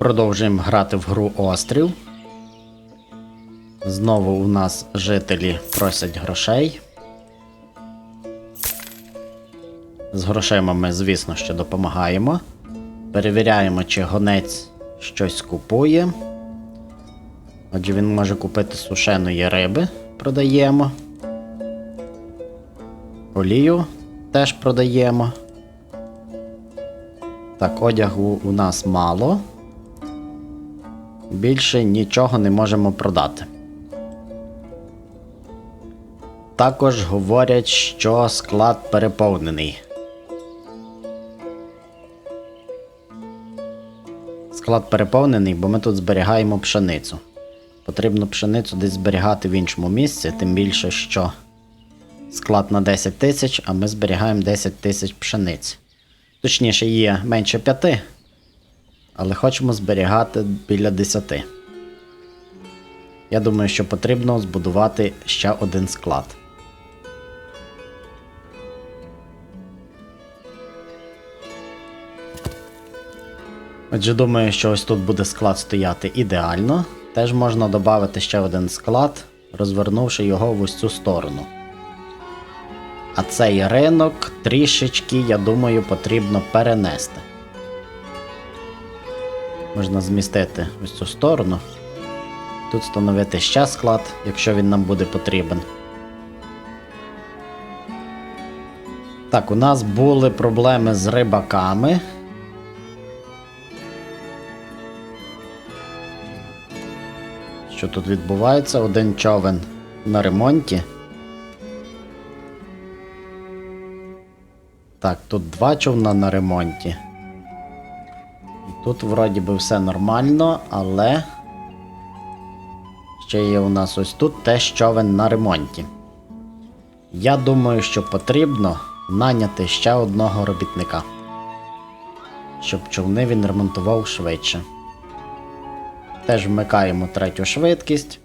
Продовжуємо грати в гру Острів. Знову у нас жителі просять грошей. З грошима ми, звісно, що допомагаємо. Перевіряємо, чи гонець щось купує. Отже, він може купити сушеної риби, продаємо. Олію теж продаємо. Так, одягу у нас мало. Більше нічого не можемо продати. Також говорять, що склад переповнений. Склад переповнений, бо ми тут зберігаємо пшеницю. Потрібно пшеницю десь зберігати в іншому місці, тим більше, що склад на 10 тисяч, а ми зберігаємо 10 тисяч пшениць. Точніше, є менше 5, але хочемо зберігати біля 10. Я думаю, що потрібно збудувати ще один склад. Отже, думаю, що ось тут буде склад стояти ідеально. Теж можна додати ще один склад, розвернувши його в ось цю сторону. А цей ринок трішечки, я думаю, потрібно перенести. Можна змістити ось цю сторону. Тут встановити ще склад, якщо він нам буде потрібен. Так, у нас були проблеми з рибаками. Що тут відбувається? Один човен на ремонті. Так, тут два човна на ремонті. Тут вроді би все нормально, але ще є у нас ось тут теж човен на ремонті. Я думаю, що потрібно наняти ще одного робітника, щоб човни він ремонтував швидше. Теж вмикаємо третю швидкість.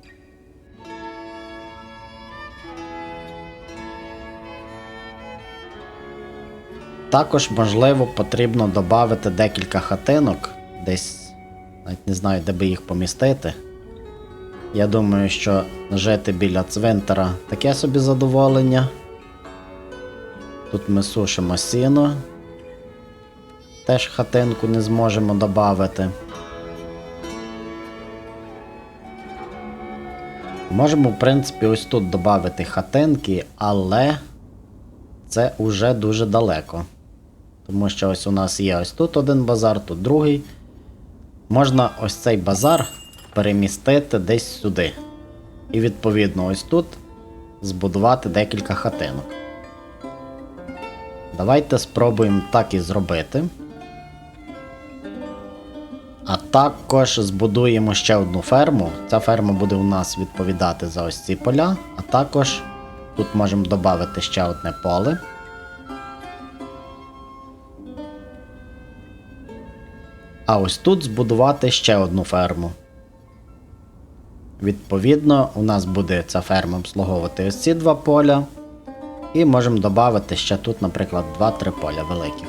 Також, можливо, потрібно додати декілька хатинок, десь навіть не знаю, де би їх помістити. Я думаю, що жити біля цвинтара таке собі задоволення. Тут ми сушимо сіно. Теж хатинку не зможемо додати. Можемо, в принципі, ось тут додати хатинки, але це уже дуже далеко. Тому що ось у нас є ось тут один базар, тут другий. Можна ось цей базар перемістити десь сюди. І відповідно ось тут збудувати декілька хатинок. Давайте спробуємо так і зробити. А також збудуємо ще одну ферму. Ця ферма буде у нас відповідати за ось ці поля. А також тут можемо додати ще одне поле. А ось тут збудувати ще одну ферму. Відповідно, у нас буде ця ферма обслуговувати ось ці два поля. І можемо додати ще тут, наприклад, 2-3 поля великих.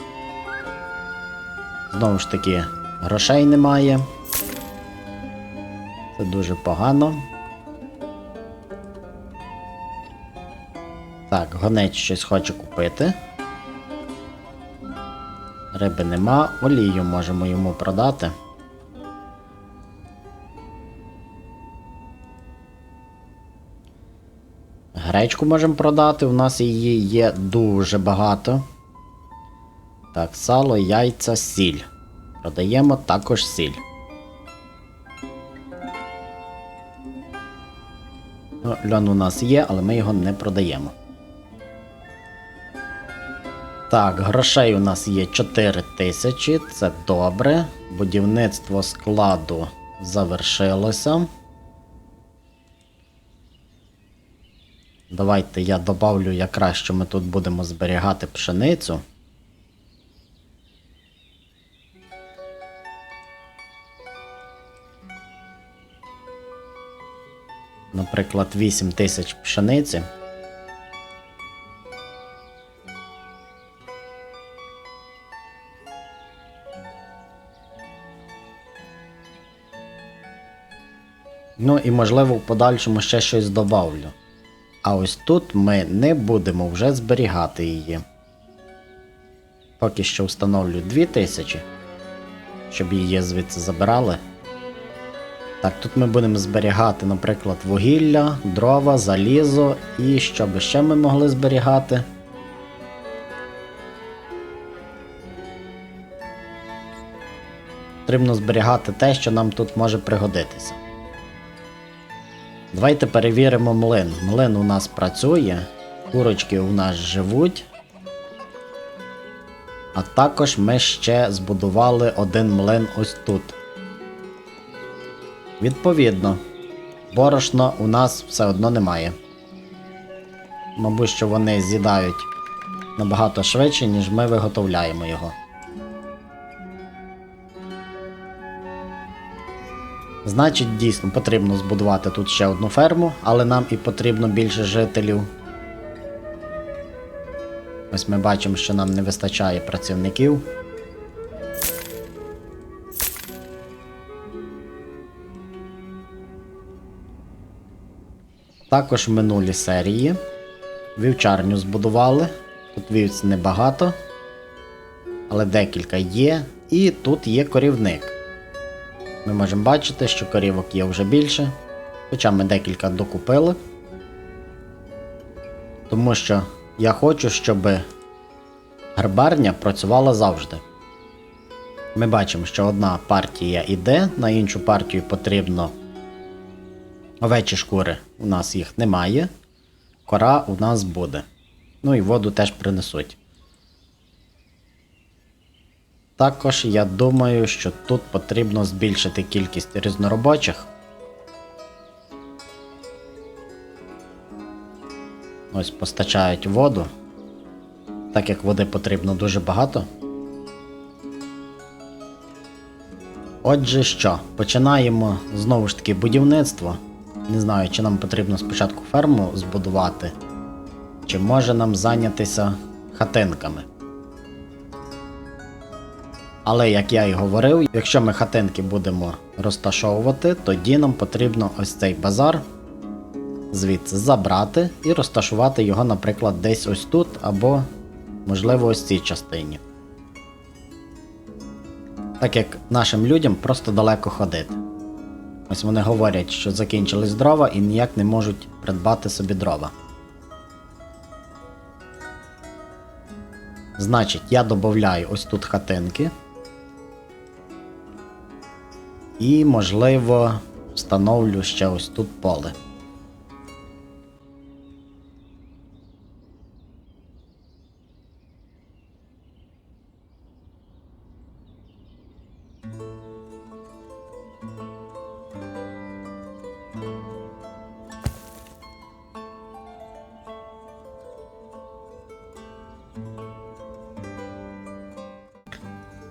Знову ж таки, грошей немає. Це дуже погано. Так, гонець щось хоче купити. Риби нема, олію можемо йому продати. Гречку можемо продати, у нас її є дуже багато. Так, сало, яйця, сіль. Продаємо також сіль. Ну, льон у нас є, але ми його не продаємо. Так, грошей у нас є 4 тисячі, це добре. Будівництво складу завершилося. Давайте я добавлю якраз, що ми тут будемо зберігати пшеницю. Наприклад, 8 тисяч пшениці. Ну і можливо в подальшому ще щось добавлю. А ось тут ми не будемо вже зберігати її. Поки що встановлю 2000, щоб її звідси забирали. Так, тут ми будемо зберігати, наприклад, вугілля, дрова, залізо і що би ще ми могли зберігати. Потрібно зберігати те, що нам тут може пригодитися. Давайте перевіримо млин. Млин у нас працює, курочки у нас живуть. А також ми ще збудували один млин ось тут. Відповідно, борошна у нас все одно немає. Мабуть, що вони з'їдають набагато швидше, ніж ми виготовляємо його. Значить, дійсно потрібно збудувати тут ще одну ферму, але нам і потрібно більше жителів. Ось ми бачимо, що нам не вистачає працівників. Також в минулій серії вівчарню збудували. Тут вівць небагато, але декілька є. І тут є корівник. Ми можемо бачити, що корівок є вже більше, хоча ми декілька докупили. Тому що я хочу, щоб гарбарня працювала завжди. Ми бачимо, що одна партія йде, на іншу партію потрібно овечі шкури. У нас їх немає. Кора у нас буде. Ну і воду теж принесуть. Також я думаю, що тут потрібно збільшити кількість різноробочих. Ось постачають воду. Так як води потрібно дуже багато. Отже, що, починаємо знову ж таки будівництво. Не знаю, чи нам потрібно спочатку ферму збудувати, чи може нам зайнятися хатинками. Але як я і говорив, якщо ми хатинки будемо розташовувати, тоді нам потрібно ось цей базар звідси забрати і розташувати його, наприклад, десь ось тут, або, можливо, ось цій частині. Так як нашим людям просто далеко ходити. Ось вони говорять, що закінчились дрова і ніяк не можуть придбати собі дрова. Значить, я додаю ось тут хатинки. І, можливо, встановлю ще ось тут поле.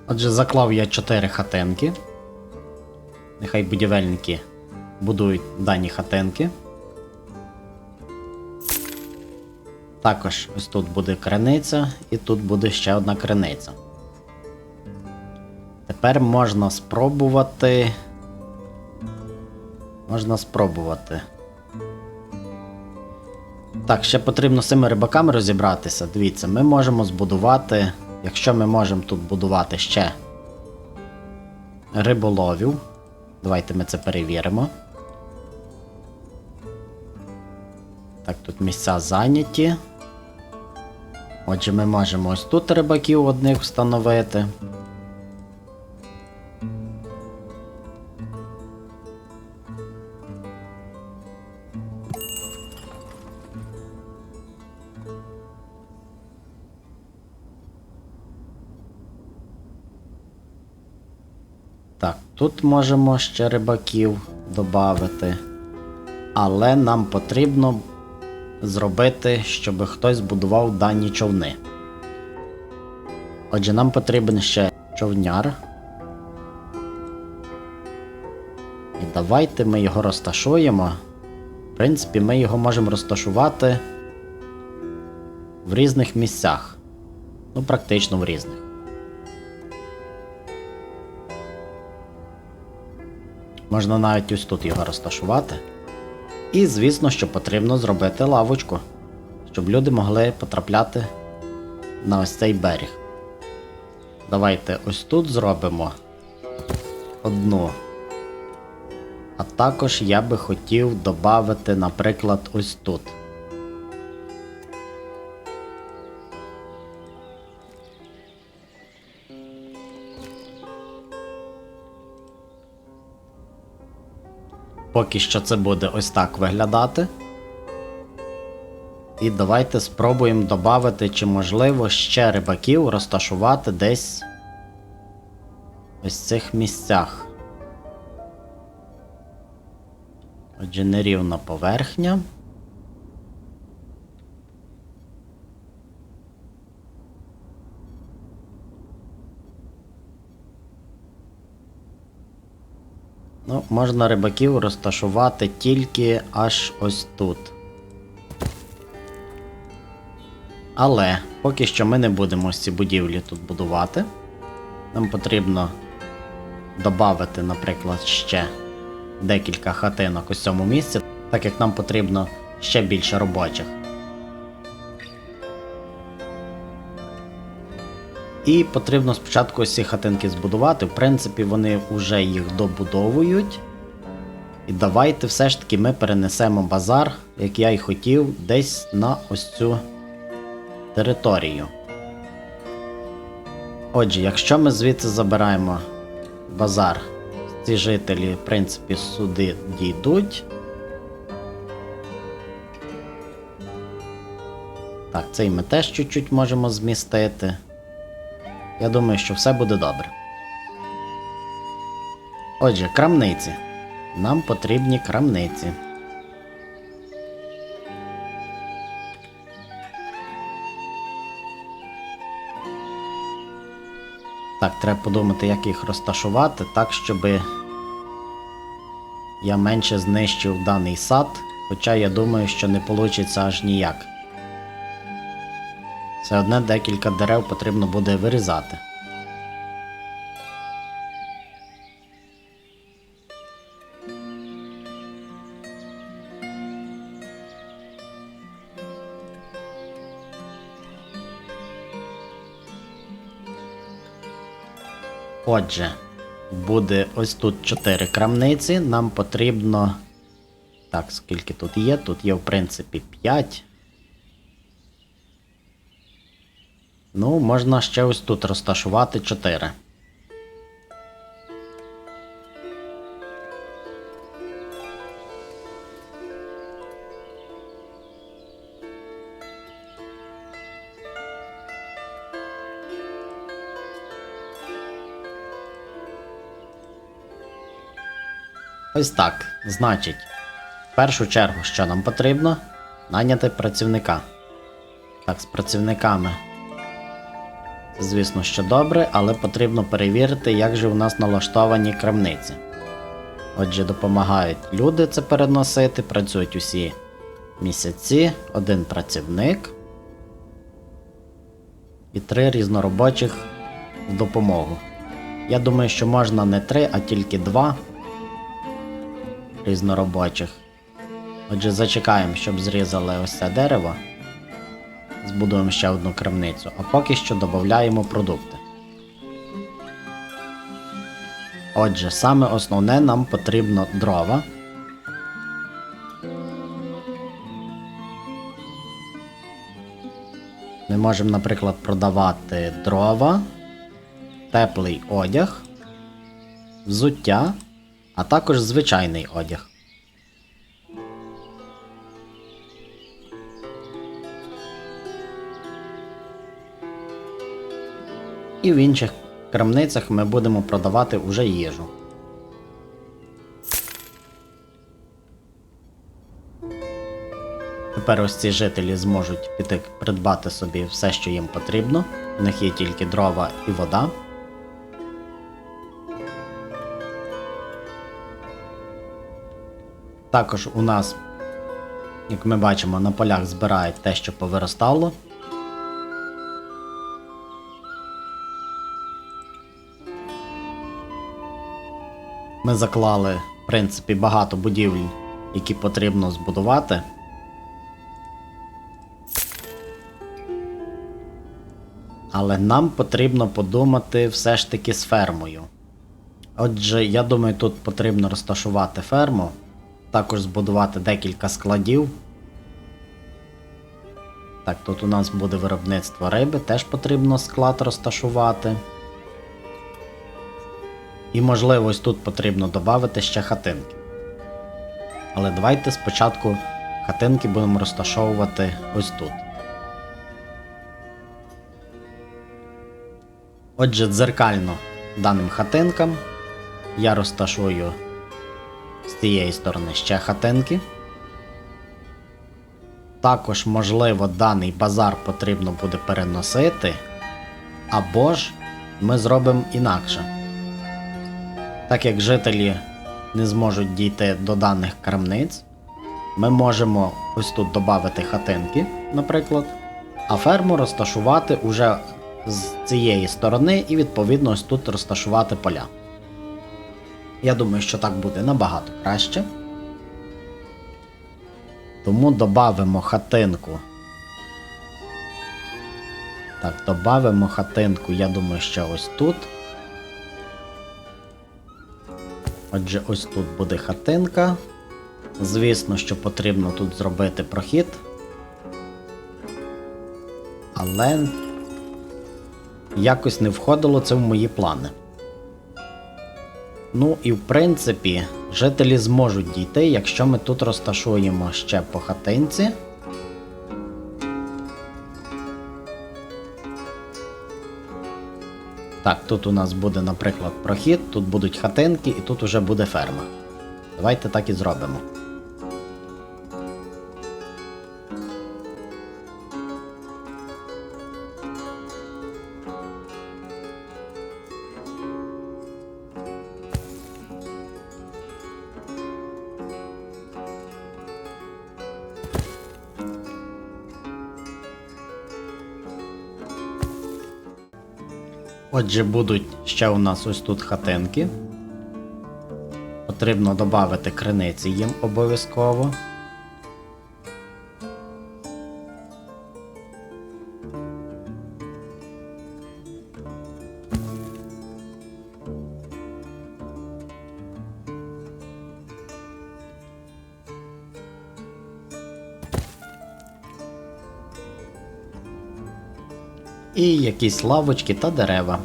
Отже, заклав я 4 хатинки. Нехай будівельники будують дані хатинки. Також ось тут буде криниця і тут буде ще одна криниця. Тепер можна спробувати. Можна спробувати. Так, ще потрібно з цими рибаками розібратися. Дивіться, ми можемо збудувати, якщо ми можемо тут будувати ще риболовів. Давайте ми це перевіримо. Так, тут місця зайняті. Отже, ми можемо ось тут рибаків одних встановити. Тут можемо ще рибаків додати. Але нам потрібно зробити, щоб хтось будував дані човни. Отже, нам потрібен ще човняр. І давайте ми його розташуємо. В принципі, ми його можемо розташувати в різних місцях. Ну, практично в різних. Можна навіть ось тут його розташувати. І, звісно, що потрібно зробити лавочку, щоб люди могли потрапляти на ось цей берег. Давайте ось тут зробимо одну. А також я би хотів додати, наприклад, ось тут. Поки що це буде ось так виглядати. І давайте спробуємо додати, чи можливо ще рибаків розташувати десь ось в цих місцях. Отже, нерівна поверхня. Ну, можна рибаків розташувати тільки аж ось тут. Але поки що ми не будемо ці будівлі тут будувати. Нам потрібно додати, наприклад, ще декілька хатинок у цьому місці, так як нам потрібно ще більше робочих. І потрібно спочатку ось ці хатинки збудувати. В принципі, вони вже їх добудовують. І давайте все ж таки ми перенесемо базар, як я й хотів, десь на ось цю територію. Отже, якщо ми звідси забираємо базар, ці жителі, в принципі, сюди дійдуть. Так, цей ми теж чуть-чуть можемо змістити. Я думаю, що все буде добре. Отже, крамниці. Нам потрібні крамниці. Так, треба подумати, як їх розташувати так, щоб я менше знищив даний сад, хоча я думаю, що не вийде аж ніяк. Все одне декілька дерев потрібно буде вирізати. Отже, буде ось тут 4 крамниці. Нам потрібно. Так, скільки тут є? Тут є, в принципі, 5. Ну, можна ще ось тут розташувати 4. Ось так. Значить, в першу чергу, що нам потрібно? Найняти працівника. Так, з працівниками. Звісно, що добре, але потрібно перевірити, як же у нас налаштовані крамниці. Отже, допомагають люди це переносити, працюють усі місяці, один працівник і три різноробочих в допомогу. Я думаю, що можна не три, а тільки два різноробочих. Отже, зачекаємо, щоб зрізали ось це дерево. Збудуємо ще одну крамницю, а поки що додаємо продукти. Отже, саме основне нам потрібно дрова. Ми можемо, наприклад, продавати дрова, теплий одяг, взуття, а також звичайний одяг. І в інших крамницях ми будемо продавати уже їжу. Тепер ось ці жителі зможуть піти придбати собі все, що їм потрібно. У них є тільки дрова і вода. Також у нас, як ми бачимо, на полях збирають те, що повиростало. Ми заклали в принципі, багато будівель, які потрібно збудувати. Але нам потрібно подумати все ж таки з фермою. Отже, я думаю, тут потрібно розташувати ферму, також збудувати декілька складів. Так, тут у нас буде виробництво риби, теж потрібно склад розташувати. І можливо, ось тут потрібно додати ще хатинки. Але давайте спочатку хатинки будемо розташовувати ось тут. Отже, дзеркально даним хатинкам я розташую з цієї сторони ще хатинки. Також, можливо, даний базар потрібно буде переносити, або ж ми зробимо інакше. Так як жителі не зможуть дійти до даних крамниць, ми можемо ось тут додати хатинки, наприклад, а ферму розташувати уже з цієї сторони і відповідно ось тут розташувати поля. Я думаю, що так буде набагато краще. Тому додамо хатинку. Так, додамо хатинку, я думаю, ще ось тут. Отже, ось тут буде хатинка. Звісно, що потрібно тут зробити прохід. Але якось не входило це в мої плани. Ну і в принципі, жителі зможуть дійти, якщо ми тут розташуємо ще по хатинці. Так, тут у нас буде, наприклад, прохід, тут будуть хатинки і тут уже буде ферма. Давайте так і зробимо. Отже, будуть ще у нас ось тут хатинки. Потрібно додати криниці їм обов'язково. І якісь лавочки та дерева.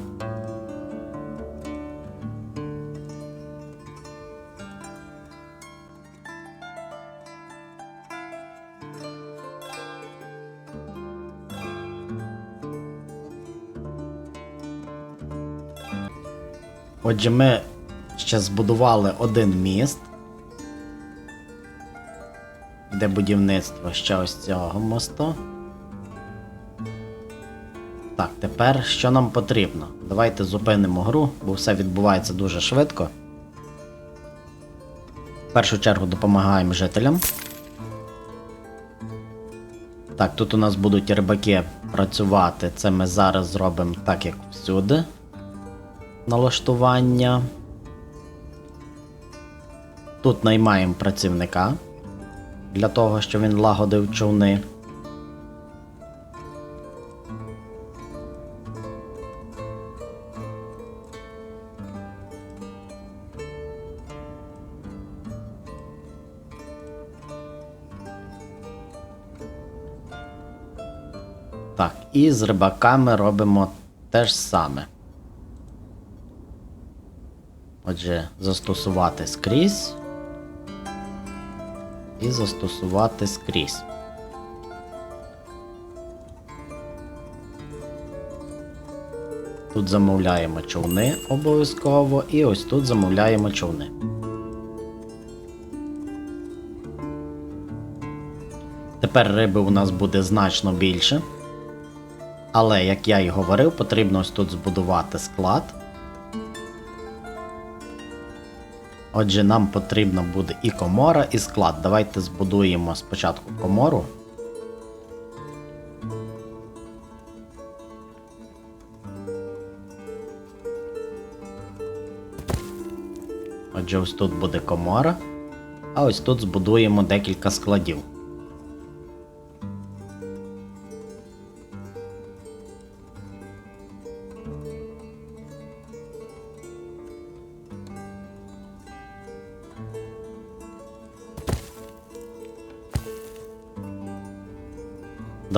Отже, ми ще збудували один міст, де будівництво ще ось цього мосту. Тепер що нам потрібно? Давайте зупинимо гру, бо все відбувається дуже швидко. В першу чергу допомагаємо жителям. Так, тут у нас будуть рибаки працювати. Це ми зараз зробимо так, як всюди. Налаштування. Тут наймаємо працівника для того, щоб він лагодив човни. І з рибаками робимо те ж саме. Отже, застосувати скрізь. І застосувати скрізь. Тут замовляємо човни обов'язково, і ось тут замовляємо човни. Тепер риби у нас буде значно більше. Але, як я і говорив, потрібно ось тут збудувати склад. Отже, нам потрібно буде і комора, і склад. Давайте збудуємо спочатку комору. Отже, ось тут буде комора, а ось тут збудуємо декілька складів.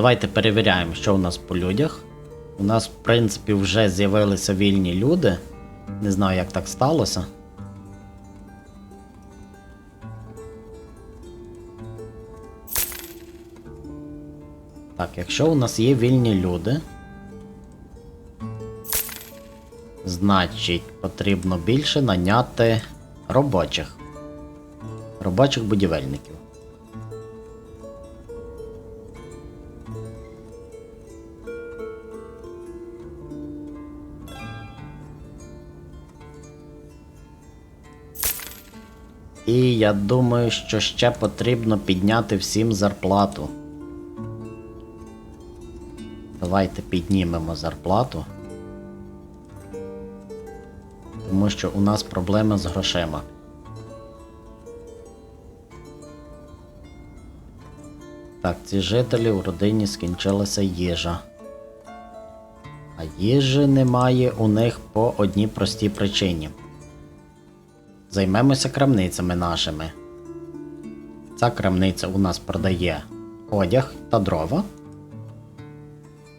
Давайте перевіряємо, що у нас по людях. У нас, в принципі, вже з'явилися вільні люди. Не знаю, як так сталося. Так, якщо у нас є вільні люди, значить потрібно більше наняти робочих. Робочих будівельників. І я думаю, що ще потрібно підняти всім зарплату. Давайте піднімемо зарплату. Тому що у нас проблеми з грошима. Так, ці жителі в родині скінчилася їжа. А їжі немає у них по одній простій причині. Займемося крамницями нашими. Ця крамниця у нас продає одяг та дрова.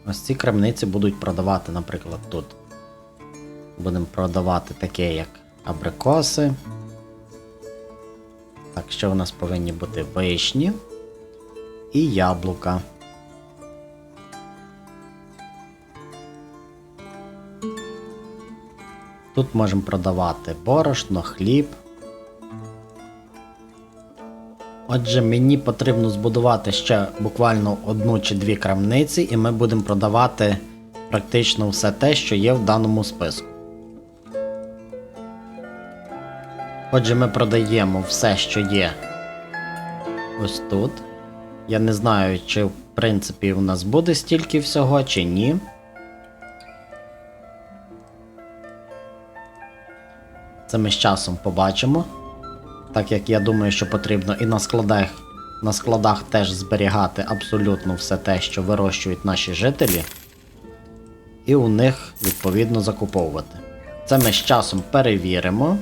Ось ці крамниці будуть продавати, наприклад, тут. Будемо продавати таке, як абрикоси. Так, що у нас повинні бути вишні і яблука. Тут можемо продавати борошно, хліб. Отже, мені потрібно збудувати ще буквально одну чи дві крамниці, і ми будемо продавати практично все те, що є в даному списку. Отже, ми продаємо все, що є ось тут. Я не знаю, чи в принципі у нас буде стільки всього, чи ні. Це ми з часом побачимо. Так як я думаю, що потрібно і на складах, на складах теж зберігати абсолютно все те, що вирощують наші жителі, і у них відповідно закуповувати. Це ми з часом перевіримо.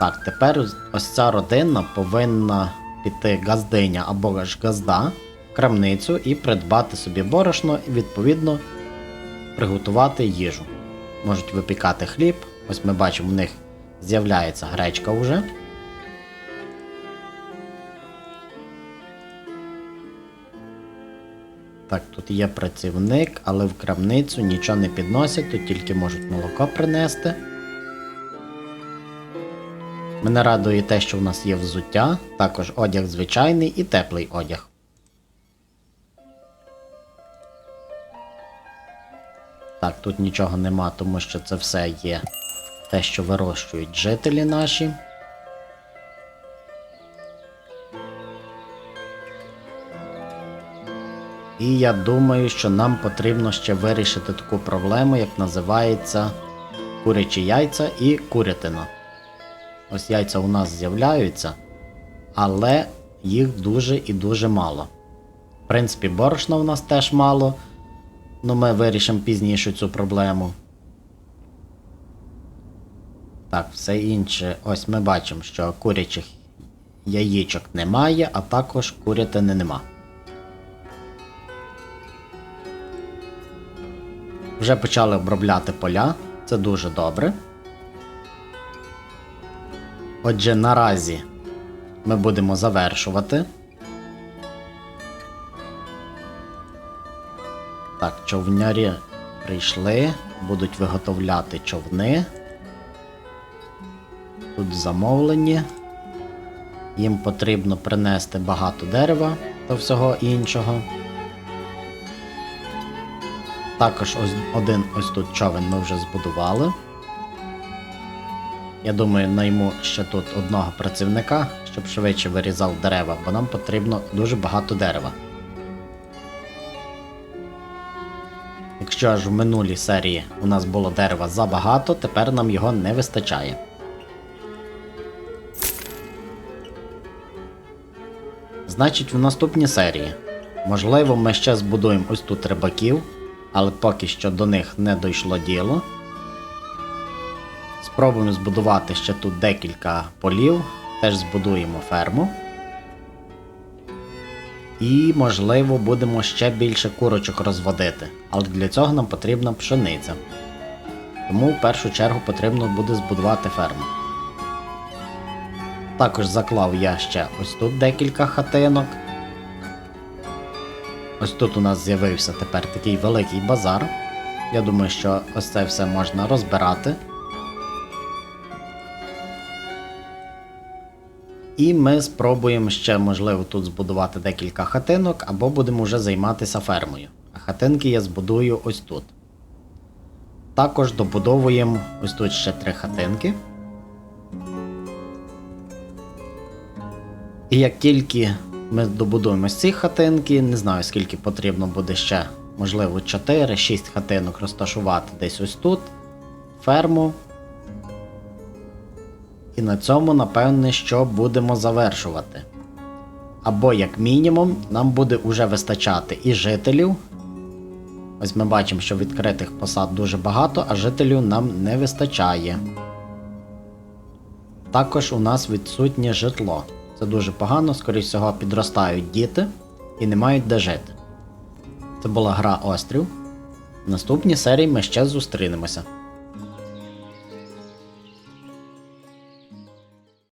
Так, тепер ось ця родина повинна піти газдиня або ж газда крамницю і придбати собі борошно і відповідно приготувати їжу. Можуть випікати хліб. Ось ми бачимо, в них з'являється гречка вже. Так, тут є працівник, але в крамницю нічого не підносять, тут тільки можуть молоко принести. Мене радує те, що в нас є взуття, також одяг звичайний і теплий одяг. Так, тут нічого нема, тому що це все є те, що вирощують жителі наші. І я думаю, що нам потрібно ще вирішити таку проблему, як називається курячі яйця і курятина. Ось яйця у нас з'являються, але їх дуже і дуже мало. В принципі, борошна у нас теж мало. Ну ми вирішимо пізніше цю проблему. Так, все інше. Ось ми бачимо, що курячих яєчок немає, а також курятини нема. Вже почали обробляти поля, це дуже добре. Отже, наразі ми будемо завершувати. Так, човнярі прийшли, будуть виготовляти човни. Тут замовлені. Їм потрібно принести багато дерева та всього іншого. Також ось один ось тут човен ми вже збудували. Я думаю, найму ще тут одного працівника, щоб швидше вирізав дерева, бо нам потрібно дуже багато дерева. Якщо аж в минулій серії у нас було дерева забагато, тепер нам його не вистачає. Значить, в наступній серії. Можливо, ми ще збудуємо ось тут рибаків, але поки що до них не дійшло діло. Спробуємо збудувати ще тут декілька полів, теж збудуємо ферму. І, можливо, будемо ще більше курочок розводити, але для цього нам потрібна пшениця. Тому в першу чергу потрібно буде збудувати ферму. Також заклав я ще ось тут декілька хатинок. Ось тут у нас з'явився тепер такий великий базар. Я думаю, що ось це все можна розбирати. І ми спробуємо ще, можливо, тут збудувати декілька хатинок, або будемо вже займатися фермою. А хатинки я збудую ось тут. Також добудовуємо ось тут ще три хатинки. І як тільки ми добудуємо ці хатинки, не знаю скільки потрібно буде ще, можливо, 4-6 хатинок розташувати десь ось тут, ферму. І на цьому, напевне, що будемо завершувати. Або, як мінімум, нам буде уже вистачати і жителів. Ось ми бачимо, що відкритих посад дуже багато, а жителів нам не вистачає. Також у нас відсутнє житло. Це дуже погано, скоріш всього, підростають діти і не мають де жити. Це була гра Острів. В наступній серії ми ще зустрінемося.